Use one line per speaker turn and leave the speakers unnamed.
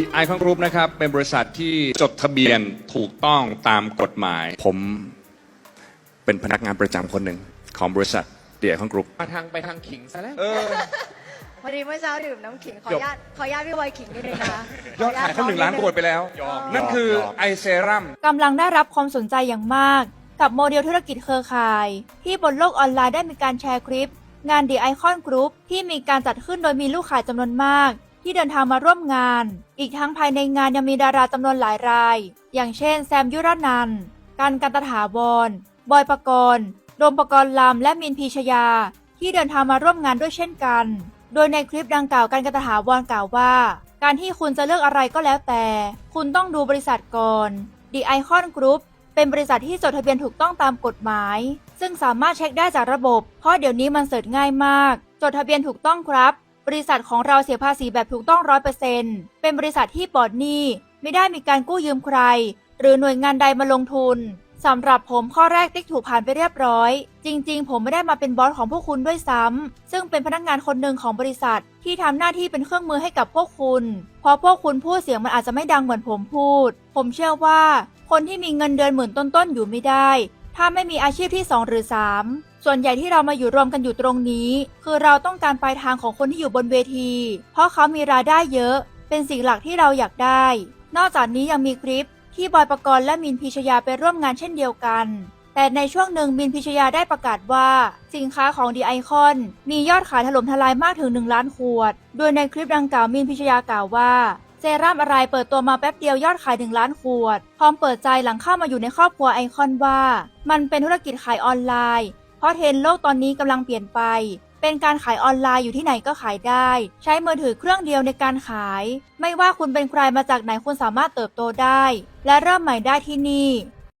The Icon Group นะครับ เป็นบริษัทที่จดทะเบียนถูกต้องตามกฎหมาย ผมเป็นพนักงานประจำคนหนึ่งของบริษัท The Icon Group
มาทางไปทางขิงซะแล้ว
เออ
พอดีเมื่อเช้าดื่มน้ำขิงขอ
จ
อบนุญาตขออนุญาตพี่บอยขิงนิดนึงนะคะ
ยอดขายเขาหนึ่งล้านขวดไปแล้ว นั่นคือไอเซรั่ม
กำลังได้รับความสนใจอย่างมาก กับโมเดลธุรกิจเครือข่าย ที่บนโลกออนไลน์ได้มีการแชร์คลิป งาน The Icon Group ที่มีการจัดขึ้นโดยมีลูกขายจำนวนมาก ที่เดินทางมาร่วมงาน อีกทั้งภายในงานยังมีดาราจำนวนหลายราย อย่างเช่น แซมยุรนันท์การกันตถาวร บอยปกรณ์โดมปกรณ์ลำและมินพีชยา ที่เดินทางมาร่วมงานด้วยเช่นกัน โดยในคลิปดังกล่าวการกันตถาวรกล่าวว่า การที่คุณจะเลือกอะไรก็แล้วแต่ คุณต้องดูบริษัทก่อน The Icon Group เป็นบริษัทที่จดทะเบียนถูกต้องตามกฎหมาย ซึ่งสามารถเช็คได้จากระบบ เพราะเดี๋ยวนี้มันเสิร์ชง่ายมาก จดทะเบียนถูกต้องครับ บริษัทของเราเสียภาษีแบบถูกต้องร้อยเปอร์เซ็นต์เป็นบริษัทที่ปลอดหนี้ไม่ได้มีการกู้ยืมใคร หรือหน่วยงานใดมาลงทุนสำหรับผมข้อแรกติ๊กถูกผ่านไปเรียบร้อย จริง ๆ ผมไม่ได้มาเป็นบอสของพวกคุณด้วยซ้ำซึ่งเป็นพนักงานคนหนึ่งของบริษัท ที่ทำหน้าที่เป็นเครื่องมือให้กับพวกคุณเพราะพวกคุณพูดเสียงมันอาจจะไม่ดังเหมือนผมพูด ผมเชื่อว่า คนที่มีเงินเดือนหมื่นต้นๆอยู่ไม่ได้ ถ้าไม่มีอาชีพที่ 2 หรือ 3 ส่วนใหญ่ที่เรามาอยู่รวมกันอยู่ตรงนี้ คือเราต้องการปลายทางของคนที่อยู่บนเวที เพราะเขามีรายได้เยอะ เป็นสิ่งหลักที่เราอยากได้ นอกจากนี้ยังมีคลิปที่บอยปกรณ์และมินพิชยาไปร่วมงานเช่นเดียวกัน แต่ในช่วงหนึ่งมินพิชยาได้ประกาศว่า สินค้าของดีไอคอนมียอดขายถล่มทลายมากถึง 1 ล้านขวด โดยในคลิปดังกล่าวมินพิชยากล่าวว่าเซรั่มอะไรเปิดตัวมาแป๊บเดียวยอดขาย1ล้านขวด พร้อมเปิดใจหลังเข้ามาอยู่ในครอบครัวไอคอนว่า มันเป็นธุรกิจขายออนไลน์ เพราะเทรนโลกตอนนี้กำลังเปลี่ยนไป เป็นการขายออนไลน์อยู่ที่ไหนก็ขายได้ ใช้มือถือเครื่องเดียวในการขาย ไม่ว่าคุณเป็นใครมาจากไหนคุณสามารถเติบโตได้ และเริ่มใหม่ได้ที่นี่